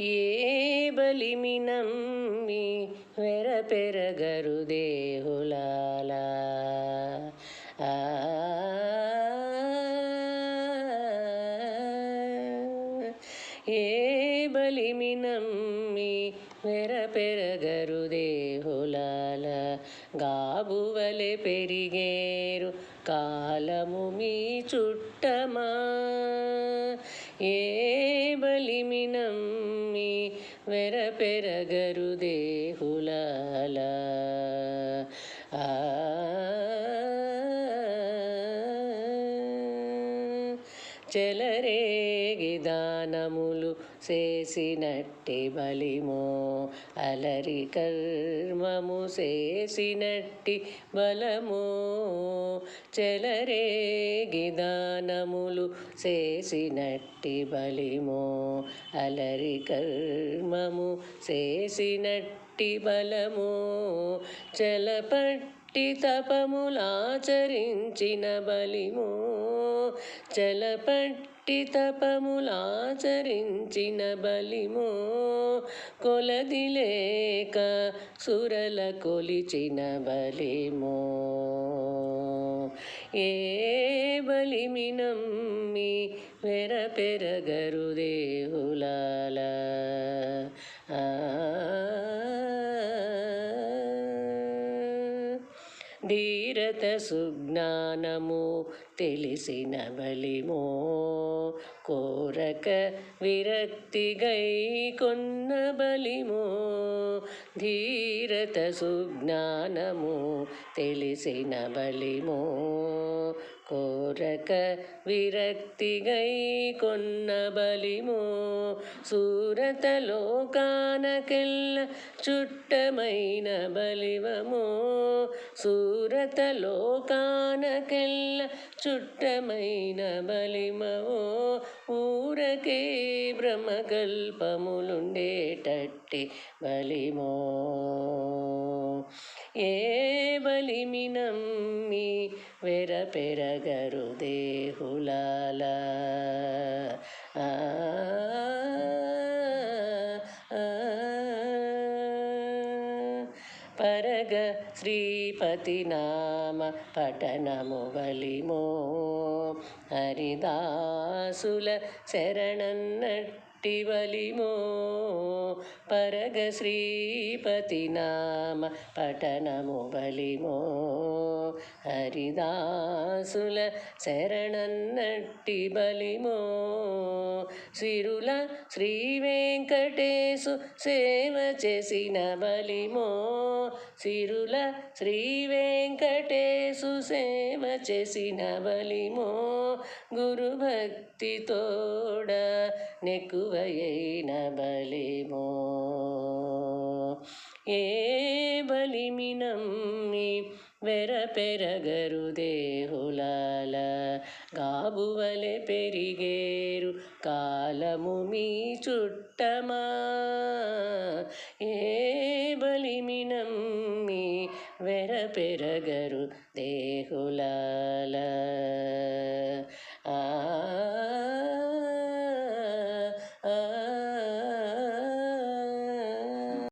ఏ బలిమి నమ్మి వెర పెరగరు దేహులాల. ఏ బలిమి నమ్మి వెర పెరగరు దేహులాల. గాబువలె పెరిగేరు కాలము మీ చుట్టమా. ఏ బలిమి వెర చెలరేగి దానములు చేసినట్టి బలిమో. అలరి కర్మము చేసినట్టి బలమో. చెలరేగి దానములు చేసినట్టి బలిమో. అలరి కర్మము చేసినట్టి బలమో. చలపట్టి తపములాచరించిన బలిమో. చలపట్టి తపములాచరించిన బలిమో కొలది లేక సురల కొలిచిన బలిమో. ఏ బలిమి నమ్మి వెర పెరగరు దేవులాల. ఆ ధీరత సుజ్ఞానము తెలిసిన బలిమో. కోరక విరక్తి గై కొన్న బలిమో. ధీరత సుజ్ఞానము తెలిసిన బలిమో. కోరక విరక్తి గై కొన్న బలిమో. సూరత లోకానకెల్ల చుట్టమైన బలివమో. సూరత లోకానకెల్ల చుట్టమైన బలిమవో ఊరకే భ్రమకల్పములుండేటట్టి బలిమో. ఏ బలిమి నమ్మి వెర పెరగరు దేహులాల? ఆ జగ శ్రీపతి నామ పఠనము బలిమో హరిదాసుల శరణన్నట్టి బలిమో పరగ శ్రీపతి నామ పఠనము బలిమో హరిదాసుల శరణన్నట్టి బలిమో సిరుల శ్రీ వెంకటేశు సేవ చేసిన బలిమో సిరుల శ్రీ వెంకటేశు సేవ చేసిన బలిమో గురు తోడ నెక్కువయైన బలిమో ఏ బలిమి నమ్మి వెర పెరగరు దేహులాల గాబువలె పెరిగేరు కాలము మీ చుట్టమా. ఏ పెరగరు దేహులాల ఆ